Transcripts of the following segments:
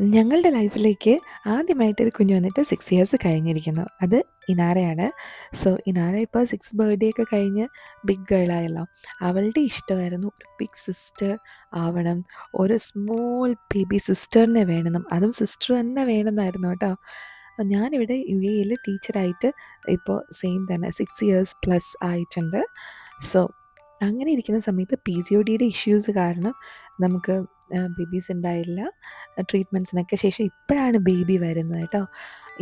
ഞങ്ങളുടെ ലൈഫിലേക്ക് ആദ്യമായിട്ടൊരു കുഞ്ഞ് വന്നിട്ട് സിക്സ് ഇയേഴ്സ് കഴിഞ്ഞിരിക്കുന്നു. അത് ഇനാരയാണ്. സോ ഇനാര ഇപ്പോൾ 6 ബർത്ത്ഡേ ഒക്കെ കഴിഞ്ഞ് ബിഗ് ഗേളായല്ലോ. അവളുടെ ഇഷ്ടമായിരുന്നു ഒരു ബിഗ് സിസ്റ്റർ ആവണം. ഒരു സ്മോൾ ബേബി സിസ്റ്ററിനെ വേണമെന്നും അതും സിസ്റ്റർ തന്നെ വേണമെന്നായിരുന്നു കേട്ടോ. ഞാനിവിടെ യു എയിൽ ടീച്ചറായിട്ട് ഇപ്പോൾ സെയിം തന്നെ സിക്സ് ഇയേഴ്സ് പ്ലസ് ആയിട്ടുണ്ട്. സോ അങ്ങനെ ഇരിക്കുന്ന സമയത്ത് പി സി ഒ ഡിയുടെ ഇഷ്യൂസ് കാരണം നമുക്ക് ബേബീസ് ഉണ്ടായില്ല. ട്രീറ്റ്മെന്റ്സിനൊക്കെ ശേഷം ഇപ്പോഴാണ് ബേബി വരുന്നത് കേട്ടോ.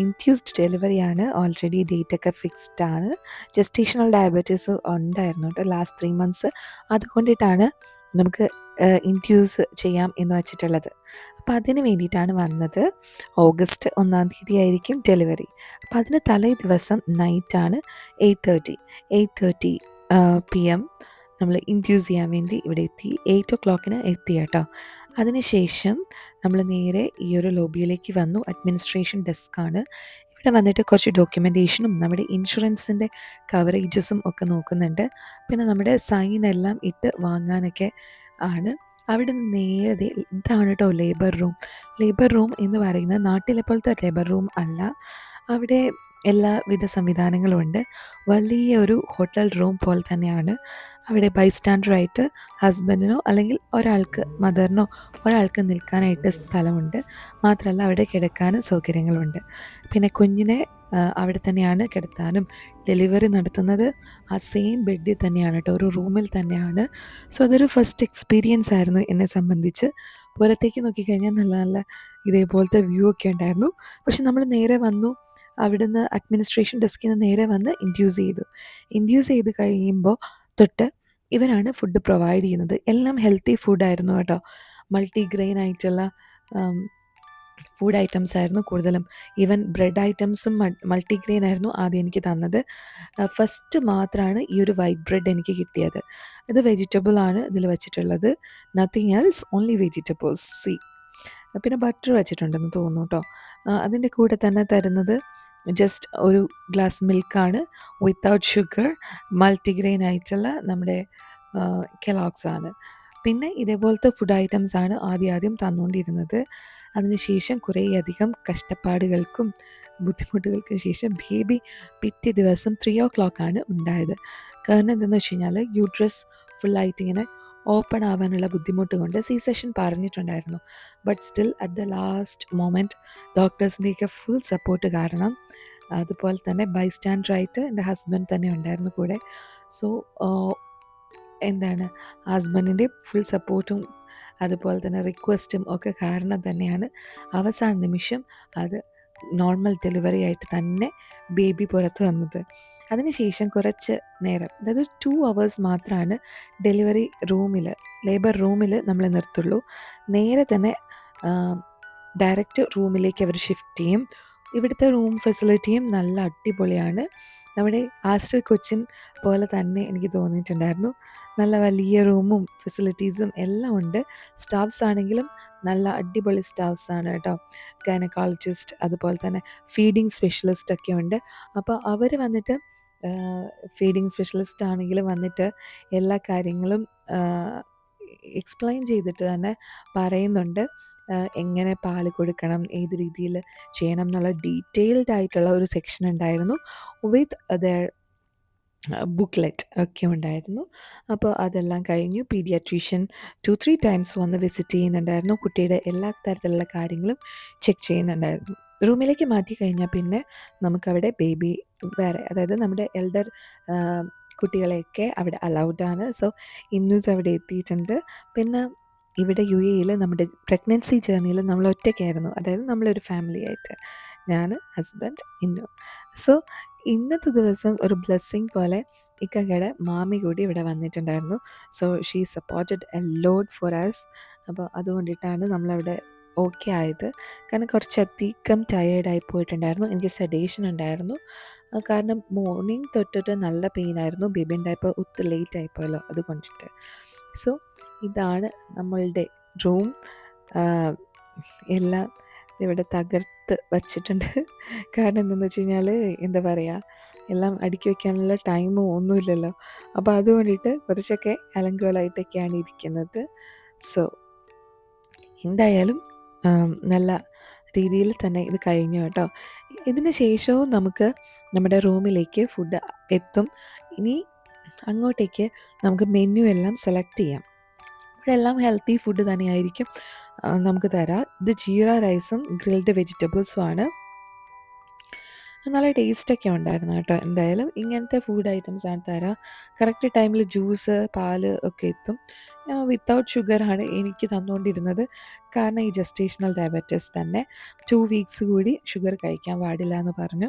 ഇൻഡ്യൂസ്ഡ് ഡെലിവറിയാണ്. ഓൾറെഡി ഡേറ്റ് ഒക്കെ ഫിക്സ്ഡ് ആണ്. ജസ്റ്റേഷണൽ ഡയബറ്റീസ് ഉണ്ടായിരുന്നു കേട്ടോ ലാസ്റ്റ് ത്രീ മന്ത്സ്. അതുകൊണ്ടിട്ടാണ് നമുക്ക് ഇൻഫ്യൂസ് ചെയ്യാം എന്ന് വെച്ചിട്ടുള്ളത് അപ്പോൾ അതിന് വേണ്ടിയിട്ടാണ് വന്നത്. ഓഗസ്റ്റ് ഒന്നാം തീയതി ആയിരിക്കും ഡെലിവറി. അപ്പോൾ അതിന് തലേ ദിവസം നൈറ്റാണ് 8:30 8:30 ആഹ്, പി.എം. നമ്മൾ ഇൻഡ്യൂസ് ചെയ്യാൻ വേണ്ടി ഇവിടെ എത്തി. 8:00ന് എത്തി കേട്ടോ. അതിനുശേഷം നമ്മൾ നേരെ ഈ ഒരു ലോബിയിലേക്ക് വന്നു. അഡ്മിനിസ്ട്രേഷൻ ഡെസ്കാണ്. ഇവിടെ വന്നിട്ട് കുറച്ച് ഡോക്യുമെന്റേഷനും നമ്മുടെ ഇൻഷുറൻസിന്റെ കവറേജസും ഒക്കെ നോക്കുന്നുണ്ട്. പിന്നെ നമ്മുടെ സൈൻ എല്ലാം ഇട്ട് വാങ്ങാനൊക്കെ ആണ്. അവിടെ നിന്ന് നേരെ ഇതാണ് കേട്ടോ ലേബർ റൂം. ലേബർ റൂം എന്ന് പറയുന്നത് നാട്ടിലെ പോലത്തെ ലേബർ റൂം അല്ല. അവിടെ എല്ലാവിധ സംവിധാനങ്ങളും ഉണ്ട്. വലിയ ഒരു ഹോട്ടൽ റൂം പോലെ തന്നെയാണ്. അവിടെ ബൈസ്റ്റാൻഡറായിട്ട് ഹസ്ബൻഡിനോ അല്ലെങ്കിൽ ഒരാൾക്ക് മദറിനോ ഒരാൾക്ക് നിൽക്കാനായിട്ട് സ്ഥലമുണ്ട്. മാത്രമല്ല അവിടെ കിടക്കാനും സൗകര്യങ്ങളുണ്ട്. പിന്നെ കുഞ്ഞിനെ അവിടെ തന്നെയാണ് കിടത്താനും ഡെലിവറി നടത്തുന്നത് ആ സെയിം ബെഡിൽ തന്നെയാണ് കേട്ടോ. ഒരു റൂമിൽ തന്നെയാണ്. സോ അതൊരു ഫസ്റ്റ് എക്സ്പീരിയൻസ് ആയിരുന്നു എന്നെ സംബന്ധിച്ച്. പുറത്തേക്ക് നോക്കിക്കഴിഞ്ഞാൽ നല്ല നല്ല ഇതേപോലത്തെ വ്യൂ ഒക്കെ ഉണ്ടായിരുന്നു. പക്ഷെ നമ്മൾ നേരെ വന്നു. അവിടുന്ന് അഡ്മിനിസ്ട്രേഷൻ ഡെസ്കിൽ നിന്ന് നേരെ വന്ന് ഇൻഡ്യൂസ് ചെയ്തു. ഇൻഡ്യൂസ് ചെയ്ത് കഴിയുമ്പോൾ തൊട്ട് ഇവരാണ് ഫുഡ് പ്രൊവൈഡ് ചെയ്യുന്നത്. എല്ലാം ഹെൽത്തി ഫുഡായിരുന്നു കേട്ടോ. മൾട്ടിഗ്രെയിൻ ആയിട്ടുള്ള ആം, ഫുഡ് ഐറ്റംസ് ആയിരുന്നു കൂടുതലും. ഈവൻ ബ്രെഡ് ഐറ്റംസും മൾട്ടി മൾട്ടിഗ്രെയിൻ ആയിരുന്നു ആദ്യം എനിക്ക് തന്നത്. ഫസ്റ്റ് മാത്രമാണ് ഈ ഒരു വൈറ്റ് ബ്രെഡ് എനിക്ക് കിട്ടിയത്. അത് വെജിറ്റബിൾ ആണ് ഇതിൽ വെച്ചിട്ടുള്ളത്. Nothing else only vegetables. C പിന്നെ ബട്ടർ വെച്ചിട്ടുണ്ടെന്ന് തോന്നുന്നു കേട്ടോ. അതിന്റെ കൂടെ തന്നെ തരുന്നത് ജസ്റ്റ് ഒരു ഗ്ലാസ് മിൽക്കാണ്. വിത്തൗട്ട് ഷുഗർ മൾട്ടിഗ്രെയിൻ ആയിട്ടുള്ള നമ്മുടെ കെലോക്സാണ് ആണ്. പിന്നെ ഇതേപോലത്തെ ഫുഡ് ഐറ്റംസ് ആണ് ആദ്യം ആദ്യം തന്നുകൊണ്ടിരുന്നത്. അതിനുശേഷം കുറേയധികം കഷ്ടപ്പാടുകൾക്കും ബുദ്ധിമുട്ടുകൾക്കും ശേഷം ബേബി പിറ്റേ ദിവസം ത്രീ ഓ ക്ലോക്കാണ് ഉണ്ടായത്. കാരണം എന്താണെന്ന് വെച്ച് കഴിഞ്ഞാൽ യൂട്രസ് ഫുള്ളായിട്ട് ഇങ്ങനെ ഓപ്പൺ ആവാനുള്ള ബുദ്ധിമുട്ട് കൊണ്ട് സി സെഷൻ പറഞ്ഞിട്ടുണ്ടായിരുന്നു. But still at the last moment ഡോക്ടേഴ്സിന്റെയൊക്കെ full support കാരണം അതുപോലെ തന്നെ ബൈസ്റ്റാൻഡറായിട്ട് എന്റെ ഹസ്ബൻഡ് തന്നെ ഉണ്ടായിരുന്നു കൂടെ. സോ എന്താണ് ഹസ്ബൻഡിന്റെ ഫുൾ സപ്പോർട്ടും അതുപോലെ തന്നെ റിക്വസ്റ്റും ഒക്കെ കാരണം തന്നെയാണ് അവസാന നിമിഷം അത് നോർമൽ ഡെലിവറി ആയിട്ട് തന്നെ ബേബി പുറത്ത് വന്നത്. അതിനുശേഷം കുറച്ച് നേരം അതായത് ടു അവേഴ്സ് മാത്രമാണ് ഡെലിവറി റൂമിൽ ലേബർ റൂമിൽ നമ്മൾ നിർത്തുള്ളൂ. നേരെ തന്നെ ഡയറക്റ്റ് റൂമിലേക്ക് അവർ ഷിഫ്റ്റ് ചെയ്യും. ഇവിടുത്തെ റൂം ഫെസിലിറ്റിയും നല്ല അടിപൊളിയാണ്. നമ്മുടെ ആസ്റ്റർ കൊച്ചിൻ പോലെ തന്നെ എനിക്ക് തോന്നിയിട്ടുണ്ടായിരുന്നു. നല്ല വലിയ റൂമും ഫെസിലിറ്റീസും എല്ലാം ഉണ്ട്. സ്റ്റാഫ്സ് ആണെങ്കിലും നല്ല അടിപൊളി സ്റ്റാഫ്സ് ആണ് കേട്ടോ. ഗൈനക്കോളജിസ്റ്റ് അതുപോലെ തന്നെ ഫീഡിങ് സ്പെഷ്യലിസ്റ്റ് ഒക്കെ ഉണ്ട്. അപ്പോൾ അവർ വന്നിട്ട് ഫീഡിങ് സ്പെഷ്യലിസ്റ്റ് ആണെങ്കിലും വന്നിട്ട് എല്ലാ കാര്യങ്ങളും എക്സ്പ്ലെയിൻ ചെയ്തിട്ട് തന്നെ പറയുന്നുണ്ട്. എങ്ങനെ പാൽ കൊടുക്കണം, ഏത് രീതിയിൽ ചെയ്യണം എന്നുള്ള ഡീറ്റെയിൽഡ് ആയിട്ടുള്ള ഒരു സെക്ഷൻ ഉണ്ടായിരുന്നു. വിത്ത് ദെയർ ബുക്ക്ലെറ്റ് ഒക്കെ ഉണ്ടായിരുന്നു. അപ്പോൾ അതെല്ലാം കഴിഞ്ഞു. പീഡിയാട്രീഷ്യൻ 2, 3 ടൈംസ് വന്ന് വിസിറ്റ് ചെയ്യുന്നുണ്ടായിരുന്നു. കുട്ടിയുടെ എല്ലാ തരത്തിലുള്ള കാര്യങ്ങളും ചെക്ക് ചെയ്യുന്നുണ്ടായിരുന്നു. റൂമിലേക്ക് മാറ്റി കഴിഞ്ഞാൽ പിന്നെ നമുക്കവിടെ ബേബി വേറെ അതായത് നമ്മുടെ എൽഡർ കുട്ടികളെയൊക്കെ അവിടെ അലൗഡാണ്. സോ ഇന്നൂസ് അവിടെ എത്തിയിട്ടുണ്ട്. പിന്നെ ഇവിടെ യു എയിൽ നമ്മുടെ പ്രഗ്നൻസി ജേർണിയിൽ നമ്മൾ ഒറ്റയ്ക്കായിരുന്നു. അതായത് നമ്മളൊരു ഫാമിലി ആയിട്ട്. ഞാൻ ഹസ്ബൻഡ്, ഇന്നു. സോ ഇന്നത്തെ ദിവസം ഒരു ബ്ലെസ്സിങ് പോലെ ഇക്കകയുടെ മാമി കൂടി ഇവിടെ വന്നിട്ടുണ്ടായിരുന്നു. So she supported a lot for us. അപ്പോൾ അതുകൊണ്ടിട്ടാണ് നമ്മളവിടെ ഓക്കെ ആയത്. കാരണം കുറച്ചധികം ടയേർഡായി പോയിട്ടുണ്ടായിരുന്നു. എനിക്ക് സെഡേഷൻ ഉണ്ടായിരുന്നു. കാരണം മോർണിംഗ് തൊട്ടിട്ട് നല്ല പെയിൻ ആയിരുന്നു. ബേബി ഉണ്ടായപ്പോൾ ഒത്തിരി ലേറ്റ് ആയിപ്പോയല്ലോ അതുകൊണ്ടിട്ട്. സോ ഇതാണ് നമ്മളുടെ റൂം. എല്ലാം ഇവിടെ തകർത്ത് വച്ചിട്ടുണ്ട്. കാരണം എന്താണെന്ന് വെച്ച് കഴിഞ്ഞാൽ എന്താ പറയുക എല്ലാം അടുക്കി വയ്ക്കാനുള്ള ടൈമോ ഒന്നുമില്ലല്ലോ. അപ്പോൾ അതുകൊണ്ടിട്ട് കുറച്ചൊക്കെ അലങ്കോലായിട്ടൊക്കെയാണ് ഇരിക്കുന്നത്. സോ എന്തായാലും നല്ല രീതിയിൽ തന്നെ ഇത് കഴിഞ്ഞു കേട്ടോ ഇതിന് ശേഷവും നമുക്ക് നമ്മുടെ റൂമിലേക്ക് ഫുഡ് എത്തും ഇനി അങ്ങോട്ടേക്ക് നമുക്ക് മെനു എല്ലാം സെലക്ട് ചെയ്യാം. ഇവിടെ എല്ലാം ഹെൽത്തി ഫുഡ് തന്നെയായിരിക്കും നമുക്ക് തരാം. ഇത് ജീര റൈസും ഗ്രിൽഡ് വെജിറ്റബിൾസും ആണ്. നല്ല ടേസ്റ്റൊക്കെ ഉണ്ടായിരുന്നു കേട്ടോ. എന്തായാലും ഇങ്ങനത്തെ ഫുഡ് ഐറ്റംസ് ആണ് തരാം. കറക്റ്റ് ടൈമിൽ ജ്യൂസ് പാൽ ഒക്കെ എത്തും. വിത്തൗട്ട് ഷുഗറാണ് എനിക്ക് തന്നുകൊണ്ടിരുന്നത് കാരണം ഈ ജസ്റ്റേഷണൽ ഡയബറ്റീസ് തന്നെ ടു വീക്സ് കൂടി ഷുഗർ കഴിക്കാൻ പാടില്ല എന്ന് പറഞ്ഞു.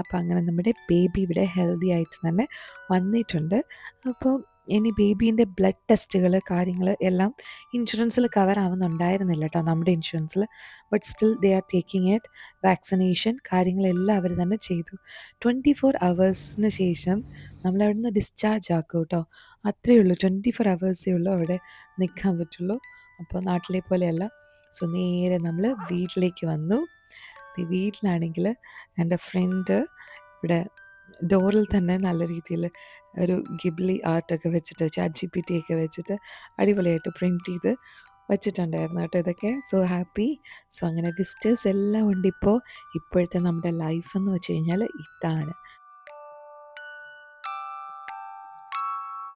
അപ്പോൾ അങ്ങനെ നമ്മുടെ ബേബി ഇവിടെ ഹെൽത്തി ആയിട്ട് തന്നെ വന്നിട്ടുണ്ട്. അപ്പോൾ ഇനി ബേബീന്റെ ബ്ലഡ് ടെസ്റ്റുകൾ കാര്യങ്ങൾ എല്ലാം ഇൻഷുറൻസിൽ കവർ ആവുന്നുണ്ടായിരുന്നില്ല കേട്ടോ നമ്മുടെ ഇൻഷുറൻസിൽ. But still they are taking it vaccination കാര്യങ്ങളെല്ലാം അവർ തന്നെ ചെയ്തു. ട്വന്റി ഫോർ അവേഴ്സിന് ശേഷം നമ്മളവിടെ നിന്ന് ഡിസ്ചാർജ് ആക്കും കേട്ടോ അത്രയേ ഉള്ളൂ. ട്വന്റി ഫോർ അവേഴ്സേ ഉള്ളൂ അവിടെ നിൽക്കാൻ പറ്റുള്ളൂ. അപ്പോൾ നാട്ടിലെ പോലെയല്ല. സോ നേരെ നമ്മൾ വീട്ടിലേക്ക് വന്നു. വീട്ടിലാണെങ്കിൽ എന്റെ ഫ്രണ്ട് ഇവിടെ ഡോറിൽ തന്നെ നല്ല രീതിയിൽ ഒരു ഗിബ്ലി ആർട്ടൊക്കെ വെച്ചിട്ട് ചാറ്റ് ജി പി ടി ഒക്കെ വെച്ചിട്ട് അടിപൊളിയായിട്ട് പ്രിന്റ് ചെയ്ത് വെച്ചിട്ടുണ്ടായിരുന്നു കേട്ടോ ഇതൊക്കെ. സോ ഹാപ്പി സോ അങ്ങനെ വിസ്റ്റേഴ്സ് എല്ലാം ഉണ്ട് ഇപ്പോൾ ഇപ്പോഴത്തെ നമ്മുടെ ലൈഫ് എന്ന് വെച്ച് കഴിഞ്ഞാൽ ഇതാണ്.